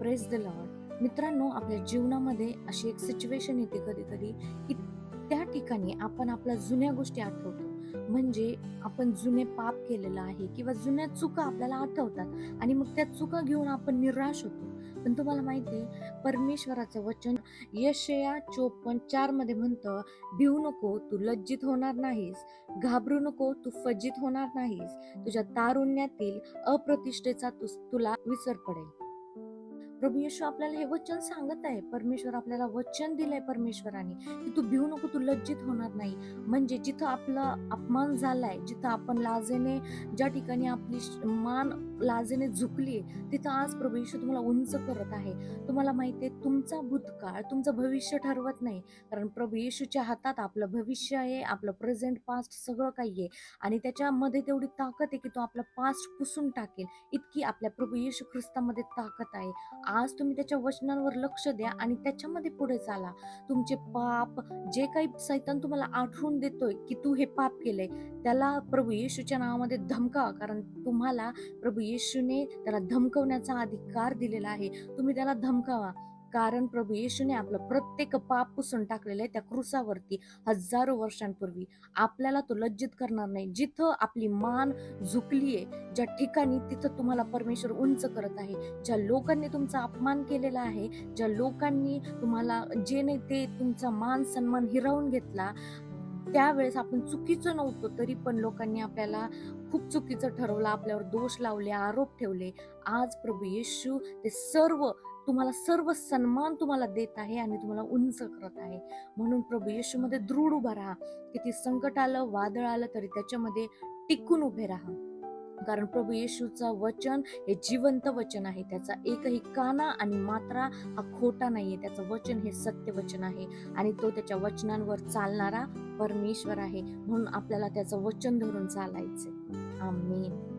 Press the Lord मित्रांनो आपल्या जीवनामध्ये अशी एक सिच्युएशन येते कधी कधी की त्या ठिकाणी आपण आपल्या जुन्या गोष्टी आठवतो. म्हणजे आपण जुने पाप केलेलं आहे किंवा जुन्या चुका आपल्याला आठवतात आणि मग त्या चुका घेऊन आपण निराश होतो. पण तुम्हाला माहिती आहे परमेश्वराचं वचन यशया चोपन्न चारमध्ये म्हणतं भिवू नको तू लज्जित होणार नाहीस. घाबरू नको तू फज्जित होणार नाहीस. तुझ्या तारुण्यातील अप्रतिष्ठेचा तुला विसर पडेल. प्रभू येशू आपल्याला हे वचन सांगत आहे. परमेश्वर आपल्याला वचन दिलंय परमेश्वराने की तू भिवू नको तू लज्जित होणार नाही. म्हणजे जिथं आपला अपमान झालाय जिथं आपण लाजेने ज्या ठिकाणी आपली मान लाजेने झुकली तिथं आज प्रभू येशू तुम्हाला उंच करत आहे. तुम्हाला माहिती आहे तुमचा भूतकाळ तुमचं भविष्य ठरवत नाही. कारण प्रभू येशूच्या हातात आपलं भविष्य आहे आपलं प्रेझेंट पास्ट सगळं काही आहे. आणि त्याच्यामध्ये तेवढी ताकद आहे की तो आपला पास्ट पुसून टाकेल. इतकी आपल्या प्रभू येशू ख्रिस्तामध्ये ताकद आहे. आज तुम्ही त्याच्या वचनांवर लक्ष द्या आणि त्याच्यामध्ये पुढे चाला. तुमचे पाप जे काही सैतान तुम्हाला आठवून देतोय की तू हे पाप केलंय त्याला प्रभू येशूच्या नावामध्ये धमकावा कारण तुम्हाला प्रभू येशूने त्याला धमकवण्याचा अधिकार दिलेला आहे. तुम्ही त्याला धमकावा. कारण प्रभू येशूने आपलं प्रत्येक पाप पुसून टाकलेलं आहे त्या क्रुसावरती हजारो वर्षांपूर्वी. आपल्याला तो लज्जित करणार नाही. जिथं आपली मान झुकलीये ज्या ठिकाणी तिथं तुम्हाला परमेश्वर उंच करत आहे. ज्या लोकांनी तुमचा अपमान केलेला आहे ज्या लोकांनी तुम्हाला जे नाही ते तुमचा मान सन्मान हिरावून घेतला त्यावेळेस आपण चुकीचं नव्हतो तरी पण लोकांनी आपल्याला खूप चुकीचं ठरवलं आपल्यावर दोष लावले आरोप ठेवले. आज प्रभू येशू ते सर्व तुम्हाला सर्व सन्मान तुम्हाला देत आहे आणि तुम्हाला उंच करत आहे. म्हणून प्रभू येशूमध्ये दृढ उभा राहा. किती संकट आलं वादळ आलं तरी त्याच्यामध्ये टिकून उभे राहा. कारण प्रभू येशूचा वचन हे जिवंत वचन आहे. त्याचा एकही काना आणि मात्रा हा खोटा नाहीये. त्याचं वचन हे सत्य वचन आहे. आणि तो त्याच्या वचनांवर चालणारा परमेश्वर आहे. म्हणून आपल्याला त्याचं वचन धरून चालायचं आम्ही